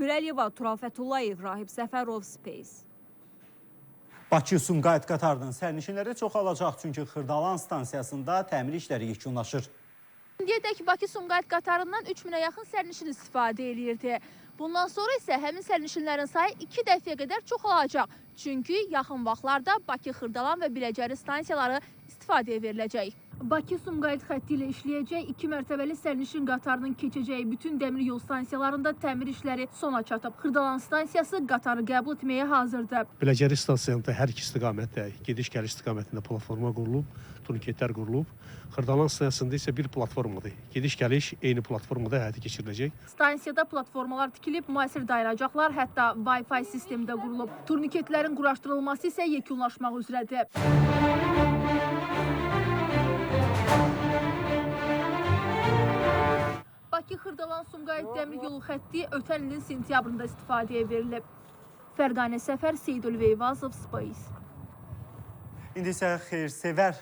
Hürəliyeva, Tural Fətullayev, Rahib Səfərov, Space. Bakı-Sumqayıt qatarının sərnişinləri çoxalacaq çünki Xırdalan stansiyasında təmir işləri yekunlaşır. İndiyədək Bakı-Sumqayıt qatarından 3000-ə yaxın sərnişin istifadə eləyirdi. Bundan sonra isə həmin sərnişinlərin sayı 2 dəfəyə qədər çoxalacaq. Çünki yaxın vaxtlarda Bakı, Xırdalan və Biləcəri stansiyaları istifadəyə veriləcək. Bakı-Sumqayıt xətti ilə işləyəcək iki mərtəbəli sərnişin qatarının keçəcəyi bütün dəmir yol stansiyalarında təmir işləri sona çatıb. Xırdalan stansiyası qatarı qəbul etməyə hazırdır. Biləcəri stansiyasında hər iki istiqamətdə gediş-gəliş istiqamətində platforma qurulub, turniketlər qurulub. Xırdalan stansiyasında isə bir platformadır. Gediş-gəliş eyni platformada həyata keçiriləcək. Stansiyada platformalar tikilib, müasir dayanacaqlar, hətta Wi-Fi sistemi də qurulub. Turniketlərin quraşdırılması isə yekunlaşmaq üzrədir. Bakı-Xırdalan-Sumqayıt dəmir yolu xətti ötən ilin sentyabrında istifadəyə verilib. Fərqanə Səfər, Seyid Ülveyvazov, Space. İndi isə xeyir-sevər